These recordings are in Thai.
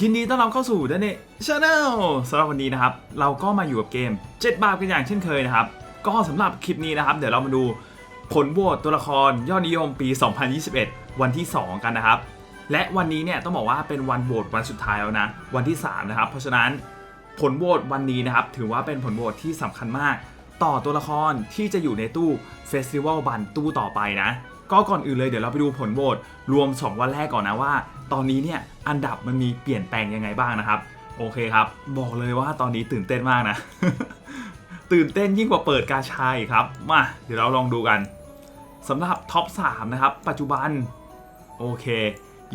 ยินดีต้อนรับเข้าสู่ด a เน c ช n แนลสำหรับวันนี้นะครับ เราก็มาอยู่กับเกม 7 บาทกันอย่างเช่นเคยนะครับ ก็สำหรับคลิปนี้นะครับ เดี๋ยวเรามาดูผลโหวตตัวละครยอดนิยมปี 2021 วันที่ 2 กันนะครับ และวันนี้เนี่ยต้องบอกว่าเป็นวันโหวตวันสุดท้ายแล้วนะ วันที่ 3 นะครับ เพราะฉะนั้นผลโหวตวันนี้นะครับ ถือว่าเป็นผลโหวตที่สำคัญมาก ต่อตัวละครที่จะอยู่ในตู้เฟสติวัลบันตู้ต่อไปนะ ก็ก่อนอื่นเลยเดี๋ยวเราไปดูผลโหวตรวม 2 วันแรกก่อนนะว่า ตอนนี้เนี่ยอันดับมันมีเปลี่ยนแปลงยังไงบ้างนะครับ โอเคครับ บอกเลยว่าตอนนี้ตื่นเต้นมากนะ ตื่นเต้นยิ่งกว่าเปิดกาชาอีกครับมาเดี๋ยวเราลองดูกันสำหรับท็อป3นะครับปัจจุบันโอเค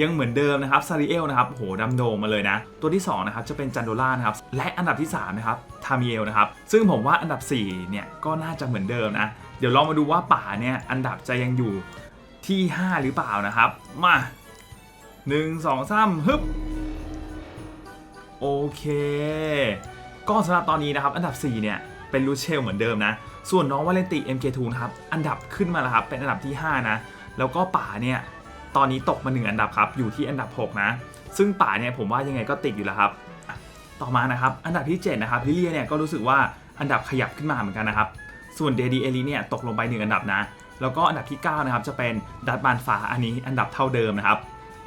ยังเหมือนเดิมนะครับซาริเอลนะครับโหดำโดงมาเลยนะ ตัวที่2นะครับจะเป็นจันโดล่านะครับ และอันดับที่3นะครับทามิเอลนะครับ ซึ่งผมว่าอันดับ4เนี่ยก็น่าจะเหมือนเดิมนะ เดี๋ยวลองมาดูว่าป่าเนี่ยอันดับจะยังอยู่ที่ 5 หรือเปล่านะครับ มา 1 2 3ฮึบโอเค ก็สำหรับตอนนี้นะครับ อันดับ 4 เนี่ย เป็นลูเชลเหมือนเดิมนะ ส่วนน้องวาเลนติ MK2 นะครับ อันดับขึ้นมาแล้วครับ เป็นอันดับที่ 5 นะ แล้วก็ป่าเนี่ย ตอนนี้ตกมาหนึ่งอันดับครับ อยู่ที่อันดับ 6 นะ ซึ่งป่าเนี่ยผมว่ายังไงก็ติดอยู่แล้วครับ ต่อมานะครับ อันดับที่ 7 นะครับลิเลียเนี่ยก็รู้สึกว่าอันดับขยับขึ้นมาเหมือนกันนะครับ ส่วนเดดีเอลีเนี่ยตกลงไปหนึ่งอันดับนะ แล้วก็อันดับที่ 9 นะครับ จะเป็นดัตบานฟ้าอันนี้อันดับเท่าเดิมนะครับ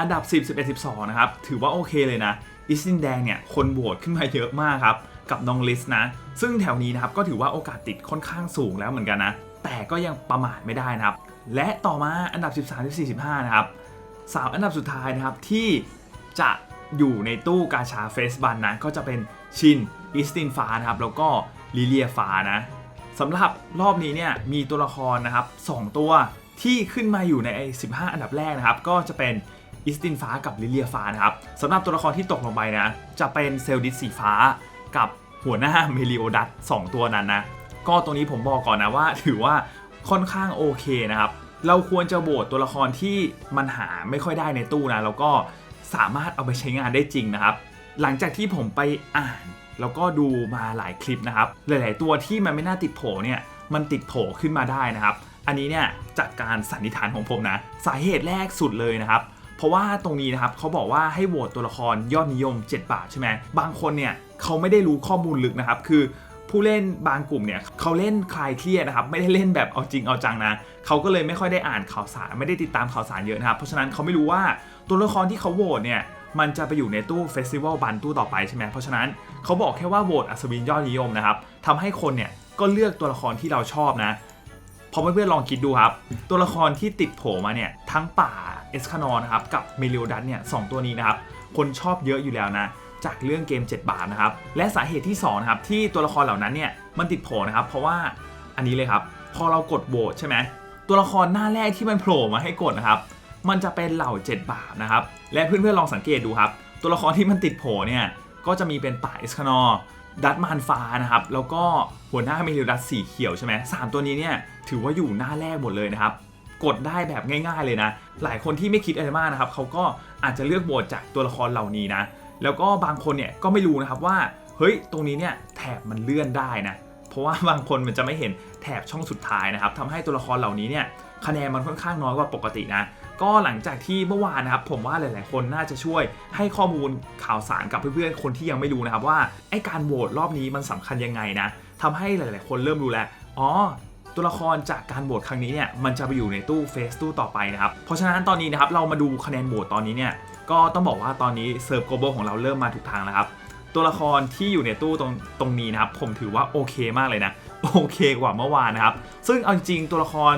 อันดับ 10 11 12 นะครับ ถือว่าโอเคเลยนะอิสตินแดงเนี่ย คนโหวตขึ้นมาเยอะมากครับ กับน้องลิสนะ ซึ่งแถวนี้นะครับ ก็ถือว่าโอกาสติดค่อนข้างสูงแล้วเหมือนกันนะ แต่ก็ยังประมาทไม่ได้นะครับ และต่อมาอันดับ 13 14 15 นะครับสามอันดับสุดท้ายนะครับที่จะอยู่ในตู้กาชาเฟสบันนะ ก็จะเป็นชินอิสตินฟ้านะครับ แล้วก็ลิเลียฟ้านะสำหรับรอบนี้เนี่ยมีตัวละครนะครับ 2 ตัว ที่ขึ้นมาอยู่ใน 15 อันดับแรกนะครับ ก็จะเป็นอิสตินฟ้ากับลิเลียฟ้านะครับสำหรับตัวละครที่ตกลงไปนะ จะเป็นเซลดิสสีฟ้ากับหัวหน้าเมลิโอดัส2ตัวนั้นนะ ก็ตรงนี้ผมบอกก่อนนะว่า ถือว่าค่อนข้างโอเคนะครับ เราควรจะโบทตัวละครที่มันหาไม่ค่อยได้ในตู้นะ แล้วก็สามารถเอาไปใช้งานได้จริงนะครับ หลังจากที่ผมไปอ่าน แล้วก็ดูมาหลายคลิปนะครับ หลาย ๆ ตัวที่มันไม่น่าติดโผเนี่ย มันติดโผขึ้นมาได้นะครับ อันนี้เนี่ยจากการสันนิษฐานของผมนะ สาเหตุแรกสุดเลยนะครับ เพราะว่าตรงนี้นะครับเขาบอกว่าให้โหวตตัวละครยอดนิยม 7 บาทใช่ไหมบางคนเนี่ยเขาไม่ได้รู้ข้อมูลลึกนะครับ คือผู้เล่นบางกลุ่มเนี่ยเขาเล่นคลายเครียดนะครับ ไม่ได้เล่นแบบเอาจริงเอาจังนะเขาก็เลยไม่ค่อยได้อ่านข่าวสารไม่ได้ติดตามข่าวสารเยอะนะครับ เพราะฉะนั้นเขาไม่รู้ว่าตัวละครที่เขาโหวตเนี่ยมันจะไปอยู่ในตู้เฟสติวัลบันตู้ต่อไปใช่ไหมเพราะฉะนั้นเขาบอกแค่ว่าโหวตอัศวินยอดนิยมนะครับทำให้คนเนี่ยก็เลือกตัวละครที่เราชอบนะ พอเพื่อนๆลองคิดดูครับ ตัวละครที่ติดโผมาเนี่ยทั้งป่าเอสคานอนะครับกับเมลิโอดัสเนี่ยสองตัวนี้นะครับคนชอบเยอะอยู่แล้วนะจากเรื่องเกม 7 บาทนะครับ และสาเหตุที่2นะครับที่ตัวละครเหล่านั้นเนี่ยมันติดโผนะครับ เพราะว่าอันนี้เลยครับ พอเรากดโหวตใช่ไหมตัวละครหน้าแรกที่มันโผล่มาให้กดนะครับ มันจะเป็นเหล่า 7 บาทนะครับ และเพื่อนๆลองสังเกตดูครับ ตัวละครที่มันติดโผเนี่ยก็จะมีเป็นป่าเอสคานอ ดัตมานฟ้านะครับ แล้วก็หัวหน้าเมลิดัสสีเขียวใช่ไหมสามตัวนี้เนี่ยถือว่าอยู่หน้าแรกหมดเลยนะครับ กดได้แบบง่าย ๆเลยนะ หลายคนที่ไม่คิดอะไรมากนะครับเขาก็อาจจะเลือกโหวตจากตัวละครเหล่านี้นะ แล้วก็บางคนเนี่ยก็ไม่รู้นะครับว่า เฮ้ย ตรงนี้เนี่ยแถบมันเลื่อนได้นะ เพราะว่าบางคนมันจะไม่เห็นแถบช่องสุดท้ายนะครับทำให้ตัวละครเหล่านี้เนี่ยคะแนนมันค่อนข้างน้อยกว่าปกตินะ ก็หลังจากที่เมื่อวานนะครับผมว่าหลาย ๆ คนน่าจะช่วยให้ข้อมูลข่าวสารกับเพื่อน ๆ คนที่ยังไม่รู้นะครับว่าไอ้การโหวตรอบนี้มันสำคัญยังไงนะทำให้หลาย ๆ คนเริ่มรู้แล้วอ๋อตัวละครจากการโหวตครั้งนี้เนี่ยมันจะไปอยู่ในตู้เฟสตู้ต่อไปนะครับ เพราะฉะนั้นตอนนี้นะครับเรามาดูคะแนนโหวตตอนนี้เนี่ยก็ต้องบอกว่าตอนนี้เซิร์ฟโกลบอลของเราเริ่มมาถูกทางแล้วครับ ตัวละครที่อยู่ในตู้ตรงตรงนี้นะครับผมถือว่าโอเคมากเลยนะโอเคกว่าเมื่อวานนะครับ ซึ่งเอาจริงตัวละคร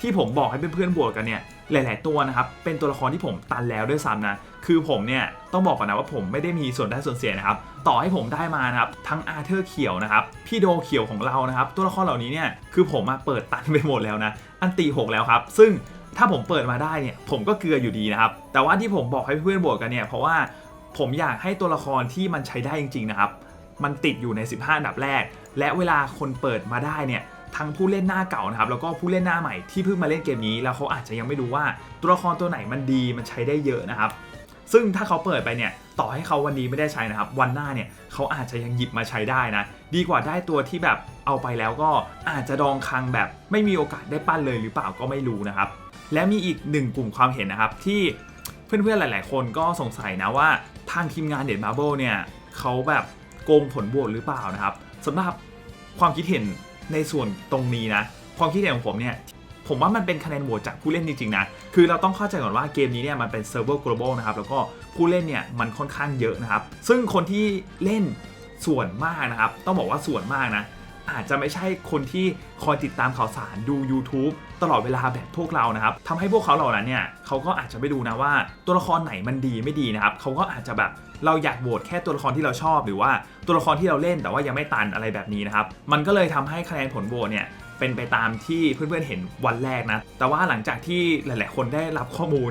ที่ผมบอกให้เพื่อนๆโหวตกันเนี่ย หลาย ๆ ตัวนะครับ เป็นตัวละครที่ผมตันแล้วด้วยซ้ำนะ คือผมเนี่ยต้องบอกก่อนนะว่าผมไม่ได้มีส่วนได้ส่วนเสียนะครับ ต่อให้ผมได้มานะครับ ทั้งอาร์เธอร์เขียวนะครับ พี่โดเขียวของเรานะครับ ตัวละครเหล่านี้เนี่ยคือผมมาเปิดตันไปหมดแล้วนะ อันตีหกแล้วครับ ซึ่งถ้าผมเปิดมาได้เนี่ยผมก็เกลืออยู่ดีนะครับ แต่ว่าที่ผมบอกให้เพื่อนๆโหวตกันเนี่ยเพราะว่าผมอยากให้ตัวละครที่มันใช้ได้จริง ๆ นะครับ มันติดอยู่ใน 15อันดับแรก และเวลาคนเปิดมาได้เนี่ย ทั้งผู้เล่นหน้าเก่านะครับแล้วก็ผู้เล่นหน้าใหม่ที่เพิ่งมาเล่นเกมนี้ แล้วเขาอาจจะยังไม่รู้ว่าตัวละครตัวไหนมันดีมันใช้ได้เยอะนะครับ ซึ่งถ้าเขาเปิดไปเนี่ยต่อให้เขาวันนี้ไม่ได้ใช้นะครับ วันหน้าเนี่ยเขาอาจจะยังหยิบมาใช้ได้นะ ดีกว่าได้ตัวที่แบบเอาไปแล้วก็อาจจะดองคังแบบไม่มีโอกาสได้ปั้นเลยหรือเปล่าก็ไม่รู้นะครับ และมีอีกหนึ่งกลุ่มความเห็นนะครับที่เพื่อนๆหลาย ๆ คนก็สงสัยนะว่าทางทีมงานเดดมาร์เบิลเนี่ยเขาแบบโกงผลโหวตหรือเปล่านะครับสำหรับความคิดเห็น ในส่วนตรงนี้นะ ความคิดเห็นของผมเนี่ย ผมว่ามันเป็นคะแนนโหวตจากผู้เล่นจริงๆนะ คือเราต้องเข้าใจก่อนว่าเกมนี้เนี่ยมันเป็นเซิร์ฟเวอร์ global นะครับ แล้วก็ผู้เล่นเนี่ยมันค่อนข้างเยอะนะครับ ซึ่งคนที่เล่นส่วนมากนะครับ ต้องบอกว่าส่วนมากนะ อาจจะไม่ใช่คนที่คอยติดตามข่าวสารดู YouTube ตลอดเวลาแบบพวกเรานะครับทำให้พวกเขาเหล่านั้นเนี่ยเขาก็อาจจะไม่ดูนะว่าตัวละครไหนมันดีไม่ดีนะครับเขาก็อาจจะแบบ เราอยากโหวตแค่ตัวละครที่เราชอบ หรือว่าตัวละครที่เราเล่นแต่ว่ายังไม่ตันอะไรแบบนี้นะครับ มันก็เลยทำให้คะแนนผลโหวตเนี่ยเป็นไปตามที่เพื่อนๆเห็นวันแรกนะ แต่ว่าหลังจากที่หลาย ๆ คนได้รับข้อมูล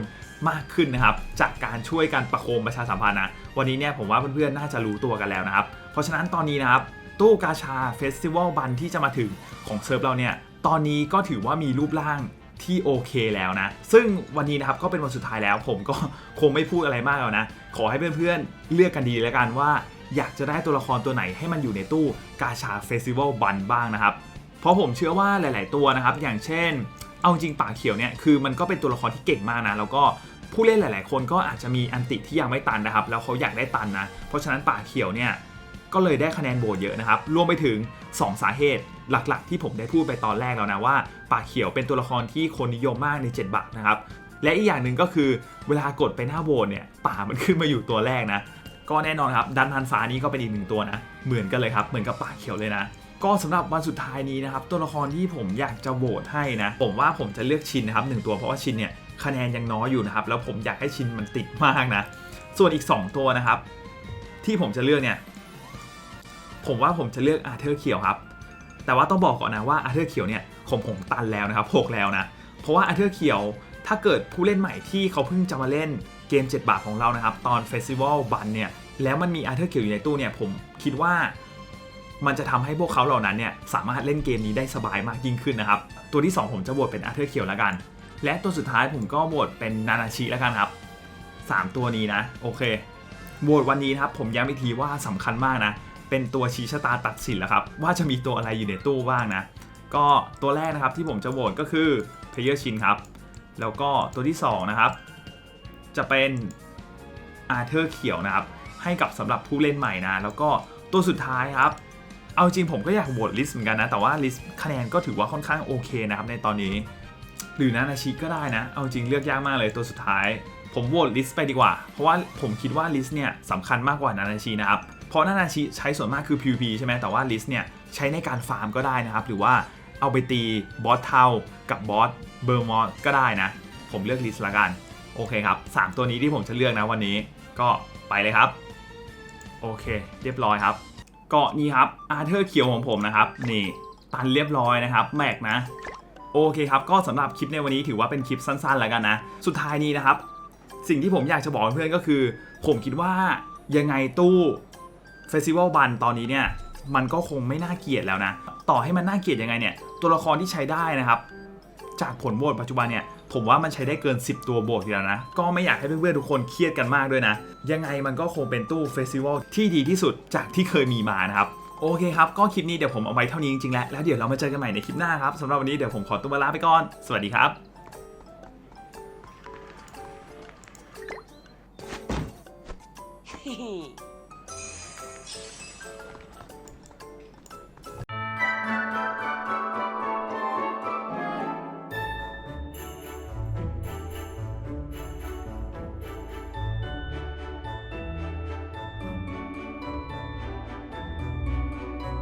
มากขึ้นนะครับจากการช่วยกันประโคมประชาสัมพันธ์นะวันนี้เนี่ยผมว่าเพื่อนๆน่าจะรู้ตัวกันแล้วนะครับ เพราะฉะนั้นตอนนี้นะครับตู้กาชาเฟสติวัลบันที่จะมาถึงของเซิร์ฟเราเนี่ยตอนนี้ก็ถือว่ามีรูปร่าง ที่โอเคแล้วนะ ซึ่งวันนี้นะครับก็เป็นวันสุดท้ายแล้ว ผมก็คงไม่พูดอะไรมากแล้วนะ ขอให้เพื่อนๆเลือกกันดีแล้วกันว่า อยากจะได้ตัวละครตัวไหนให้มันอยู่ในตู้กาชาเฟสติวัลบันบ้างนะครับ เพราะผมเชื่อว่าหลาย ๆ ตัวนะครับ อย่างเช่น เอาจริงป่าเขียวเนี่ยคือมันก็เป็นตัวละครที่เก่งมากนะแล้วก็ผู้เล่นหลาย ๆ คนก็อาจจะมีอันติที่ยังไม่ตันนะครับ แล้วเขาอยากได้ตันนะ เพราะฉะนั้นป่าเขียวเนี่ย ก็เลยได้คะแนนโหวตเยอะนะครับ รวมไปถึง 2 สาเหตุหลักๆ ที่ผมได้พูดไปตอนแรกแล้วนะว่าป่าเขียวเป็นตัวละครที่คนนิยมมากใน 7 บาทนะครับ และอีกอย่างหนึ่งก็คือเวลากดไปหน้าโหวตเนี่ยป่ามันขึ้นมาอยู่ตัวแรกนะ ก็แน่นอนครับดันพันฟ้านี้ก็เป็นอีกหนึ่งตัวนะ เหมือนกันเลยครับ เหมือนกับป่าเขียวเลยนะก็สำหรับวันสุดท้ายนี้นะครับตัวละครที่ผมอยากจะโหวตให้นะ ผมว่าผมจะเลือกชินนะครับหนึ่งตัวเพราะว่าชินเนี่ยคะแนนยังน้อยอยู่นะครับแล้วผมอยากให้ชินมันติดมากนะ ส่วนอีก 2 ตัวนะครับ ที่ผมจะเลือกเนี่ย ผมว่าผมจะเลือกอาร์เธอร์เขียวครับ แต่ว่าต้องบอกก่อนนะว่าอาร์เธอร์เขียวเนี่ยของผมตันแล้วนะครับหกแล้วนะ เพราะว่าอาร์เธอร์เขียวถ้าเกิดผู้เล่นใหม่ที่เขาเพิ่งจะมาเล่นเกม 7 บาทของเรานะครับ ตอนเฟสติวัลบันเนี่ยแล้วมันมีอาร์เธอร์เขียวอยู่ในตู้เนี่ยผมคิดว่ามันจะทำให้พวกเขาเหล่านั้นเนี่ยสามารถเล่นเกมนี้ได้สบายมากยิ่งขึ้นนะครับ ตัวที่ 2 ผมจะโหวตเป็นอาร์เธอร์เขียวแล้วกัน และตัวสุดท้ายผมก็โหวตเป็นนานาชิแล้วกันครับ 3 ตัวนี้นะ โอเคโหวตวันนี้นะครับผมย้ำอีกทีว่าสำคัญมากนะ เป็นตัวชี้ชะตาตัดสินแล้วครับ ว่าจะมีตัวอะไรอยู่ในตู้บ้างนะ ก็ตัวแรกนะครับที่ผมจะโหวตก็คือเพเยอร์ชินครับ แล้วก็ตัวที่ 2 นะครับ จะเป็นอาร์เธอร์เขียวนะครับ ให้กับสำหรับผู้เล่นใหม่นะ แล้วก็ตัวสุดท้ายครับ เอาจริงผมก็อยากโหวตลิสต์เหมือนกันนะ แต่ว่าลิสต์คะแนนก็ถือว่าค่อนข้างโอเคนะครับในตอนนี้ หรือนานาชิก็ได้นะ เอาจริงเลือกยากมากเลยตัวสุดท้ายผมโหวตลิสต์ไปดีกว่า เพราะว่าผมคิดว่าลิสต์เนี่ยสำคัญมากกว่านานาชินะครับ ราะนานาชิใช้ส่วนมากคือ PVP ใช่ไหมแต่ว่าลิสต์เนี่ยใช้ในการฟาร์มก็ได้นะครับ หรือว่าเอาไปตีบอสเทากับบอสเบอร์มอสก็ได้นะ ผมเลือกลิสต์ละกัน โอเคครับ 3 ตัวนี้ที่ผมจะเลือกนะวันนี้ก็ไปเลยครับ โอเค เรียบร้อยครับก็นี่ครับอาร์เธอร์เขียวของผมนะครับนี่ตันเรียบร้อยนะครับแม็กนะโอเคครับก็สำหรับคลิปในวันนี้ถือว่าเป็นคลิปสั้นๆแล้วกันนะสุดท้ายนี้นะครับ สิ่งที่ผมอยากจะบอกเพื่อนก็คือ ผมคิดว่ายังไงตู้ เฟสติวัลบันตอนนี้เนี่ยมันก็คงไม่น่าเกลียดแล้วนะ ต่อให้มันน่าเกลียดยังไงเนี่ย ตัวละครที่ใช้ได้นะครับ จากผลโหวตปัจจุบันเนี่ย ผมว่ามันใช้ได้เกิน 10 ตัวโหวตอยู่แล้วนะ ก็ไม่อยากให้เพื่อนๆทุกคนเครียดกันมากด้วยนะ ยังไงมันก็คงเป็นตู้เฟสติวัลที่ดีที่สุดจากที่เคยมีมานะครับ โอเคครับ ก็คลิปนี้เดี๋ยวผมเอาไว้เท่านี้จริงๆแล้ว แล้วเดี๋ยวเรามาเจอกันใหม่ในคลิปหน้าครับสำหรับวันนี้เดี๋ยวผมขอตัวลาไปก่อน สวัสดีครับ Hehe.